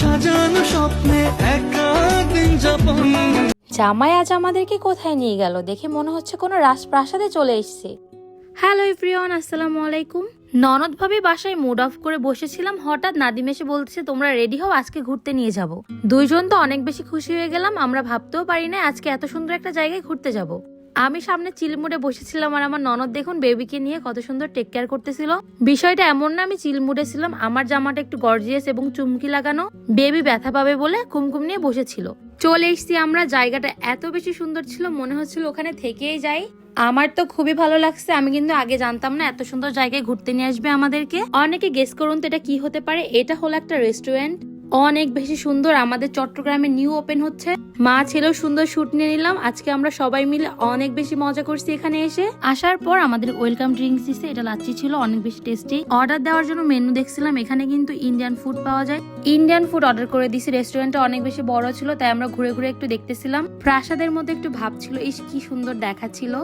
সাজানো স্বপ্নে একা দিন যাপন। জামাই আজ আমাদেরকে কোথায় নিয়ে গেল? দেখে মনে হচ্ছে কোনো রাজপ্রাসাদে চলে এসেছে। হ্যালো এভরিওয়ান আসসালামু আলাইকুম। ননদ ভাবে বাসায় মুড অফ করে বসেছিলাম হঠাৎ নাদিম এসে বলতেছে তোমরা রেডি হও আজকে ঘুরতে নিয়ে যাব। দুইজন তো অনেক বেশি খুশি হয়ে গেলাম আমরা ভাবতেও পারি না আজকে এত সুন্দর একটা জায়গায় ঘুরতে যাব। আমি সামনে চিলমুড়ে বসেছিলাম আর আমার ননদ দেখুন বেবিকে নিয়ে কত সুন্দর টেক কেয়ার করতেছিল। বিষয়টা এমন না, আমি চিলমুড়ে ছিলাম, আমার জামাটা একটু গর্জিয়াস এবং চুমকি লাগানো। বেবি ব্যথা পাবে বলে কুমকুম নিয়ে বসেছিল। চলে এসছি আমরা, জায়গাটা এত বেশি সুন্দর ছিল, মনে হচ্ছিল ওখানে থেকেই যাই। আমার তো খুবই ভালো লাগছে, আমি কিন্তু আগে জানতাম না, এত সুন্দর জায়গায় ঘুরতে নিয়ে আসবে আমাদেরকে। অনেকে গেস করুন তো এটা কি হতে পারে, এটা হলো একটা রেস্টুরেন্ট অনেক বেশি সুন্দর। আমাদের চট্টগ্রামে নিউ ওপেন হচ্ছে। মা ছেলেও সুন্দর শুট নিয়ে নিলাম। আজকে আমরা সবাই মিলে অনেক বেশি মজা করছি এখানে এসে। আসার পর আমাদের ওয়েলকাম ড্রিঙ্কস দিছে। এটা লাচ্ছি ছিল, অনেক বেশি টেস্টি অর্ডার দেওয়ার জন্য মেনু দেখছিলাম। এখানে কিন্তু ইন্ডিয়ান ফুড পাওয়া যায়। ইন্ডিয়ান ফুড অর্ডার করে দিছি। রেস্টুরেন্টটা অনেক বেশি বড় ছিল, তাই আমরা ঘুরে ঘুরে একটু দেখতেছিলাম। প্রাসাদের মধ্যে একটু ভাব ছিল। ইস, কি সুন্দর দেখাচ্ছিল।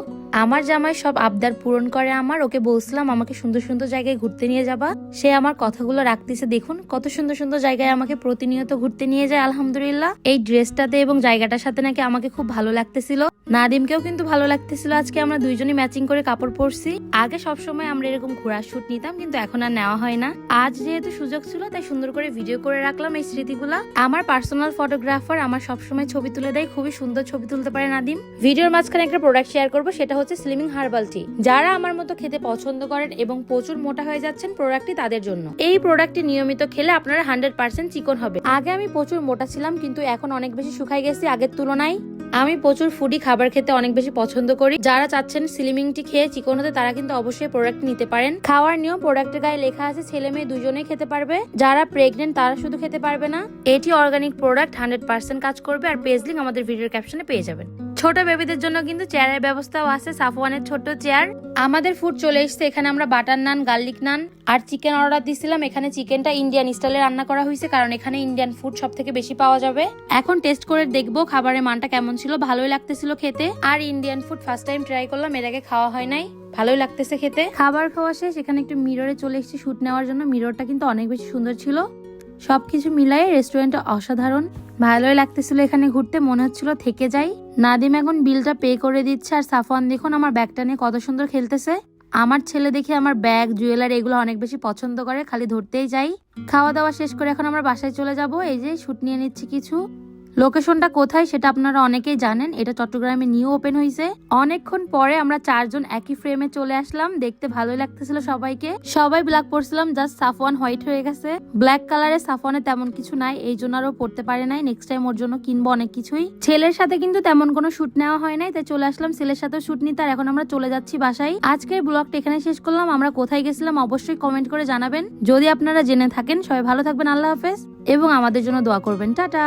আমার জামাই সব আবদার পূরণ করে আমার, ওকে বলছিলাম, আমাকে সুন্দর সুন্দর জায়গায় ঘুরতে নিয়ে যাবা। সে আমার কথাগুলো রাখতেছে। দেখুন, কত সুন্দর সুন্দর জায়গায় আমাকে প্রতিনিয়ত ঘুরতে নিয়ে যায়, আলহামদুলিল্লাহ। এই ড্রেসটাতে এবং জায়গাটার সাথে নাকি আমাকে খুব ভালো লাগতেছিল। নাদিমকেও কিন্তু ভালো লাগতেছিল। আজকে আমরা দুইজনই ম্যাচিং করে কাপড় পরছি। আগে সব সময় আমরা এরকম ঘোরার শুট নিতাম, কিন্তু এখন আর নেওয়া হয় না। আজ যেহেতু সুযোগ ছিল, তাই সুন্দর করে ভিডিও করে রাখলাম এই স্মৃতিগুলা। আমার পার্সোনাল ফটোগ্রাফার আমার সবসময় ছবি তুলে দেয়, খুবই সুন্দর ছবি তুলতে পারে নাদিম। ভিডিওর মাঝখানে একটা প্রোডাক্ট শেয়ার করব, সেটা হচ্ছে স্লিমিং হার্বাল টি যারা আমার মতো খেতে পছন্দ করেন এবং প্রচুর মোটা হয়ে যাচ্ছেন প্রোডাক্টটি তাদের জন্য। এই প্রোডাক্টটি নিয়মিত খেলে আপনারা হান্ড্রেড পার্সেন্ট চিকন হবে। আগে আমি প্রচুর মোটা ছিলাম, কিন্তু এখন অনেক বেশি শুকাই গেছি আগের তুলনায়। আমি প্রচুর ফুডি খাবার খেতে অনেক বেশি পছন্দ করি। যারা চাচ্ছেন স্লিমিং টি খেয়ে চিকন হতে, তারা কিন্তু অবশ্যই প্রোডাক্ট নিতে পারেন। খাওয়ার নিয়ম প্রোডাক্টের গায়ে লেখা আছে, ছেলে মেয়ে দুজনেই খেতে পারবে। যারা প্রেগনেন্ট তারা শুধু খেতে পারবে না। এটি অর্গানিক প্রোডাক্ট হান্ড্রেড পার্সেন্ট কাজ করবে। আর পেজ লিঙ্ক আমাদের ভিডিওর ক্যাপশনে পেয়ে যাবেন। ছোট বেবিদের জন্য কিন্তু চেয়ারের ব্যবস্থাও আছে। সাফওয়ানের ছোট চেয়ার। আমাদের ফুড চলে এসেছে। এখানে আমরা বাটার নান গার্লিক নান আর চিকেন অর্ডার দিছিলাম। এখানে চিকেনটা ইন্ডিয়ান স্টাইলে রান্না করা হয়েছে, কারণ এখানে ইন্ডিয়ান ফুড সব থেকে বেশি পাওয়া যাবে। এখন টেস্ট করে দেখব খাবারের মানটা কেমন ছিল। ভালোই লাগতেছিল খেতে। আর Indian food first time try করলাম, এর আগে খাওয়া হয় নাই। ভালোই লাগতেছে খেতে। খাবার খাওয়া শেষ। এখানে একটু মিররে চলে এসেছি শুট নেওয়ার জন্য। মিররটা কিন্তু অনেক বেশি সুন্দর ছিল। সবকিছু মিলাই রেস্টুরেন্টটা অসাধারণ। ভালোই লাগতেছিল এখানে ঘুরতে, মনে হচ্ছিল থেকে যাই। নাদিম এখন বিলটা পে করে দিচ্ছে আর সাফওয়ান দেখুন আমার ব্যাগটা নিয়ে কত সুন্দর খেলতেছে। আমার ছেলে দেখে আমার ব্যাগ, জুয়েলার এগুলো অনেক বেশি পছন্দ করে, খালি ধরতেই যাই। খাওয়া দাওয়া শেষ করে এখন আমার বাসায় চলে যাব। এই যে, শুট নিয়ে নিচ্ছি কিছু। লোকেশনটা কোথায় সেটা আপনারা অনেকেই জানেন। এটা চট্টগ্রামে নিউ ওপেন হয়েছে অনেকক্ষণ পরে আমরা চারজন একই ফ্রেমে চলে আসলাম। দেখতে ভালোই লাগতেছিল সবাইকে। সবাই ব্ল্যাক পরছিলাম জাস্ট সাফওয়ান হোয়াইট হয়ে গেছে। ব্ল্যাক কালারের সাফওয়ানে তেমন কিছু নাই, এই জন্য আরও পড়তে পারে নাই। নেক্সট টাইম ওর জন্য কিনবো অনেক কিছুই। ছেলের সাথে কিন্তু তেমন কোনো শুট নেওয়া হয় নাই, তাই চলে আসলাম। ছেলের সাথেও শুট নিতে আর এখন আমরা চলে যাচ্ছি বাসায়। আজকের ব্লগটা এখানে শেষ করলাম। আমরা কোথায় গেছিলাম অবশ্যই কমেন্ট করে জানাবেন। যদি আপনারা জেনে থাকেন, সবাই ভালো থাকবেন, আল্লাহ হাফেজ। এবং আমাদের জন্য দোয়া করবেন। টাটা।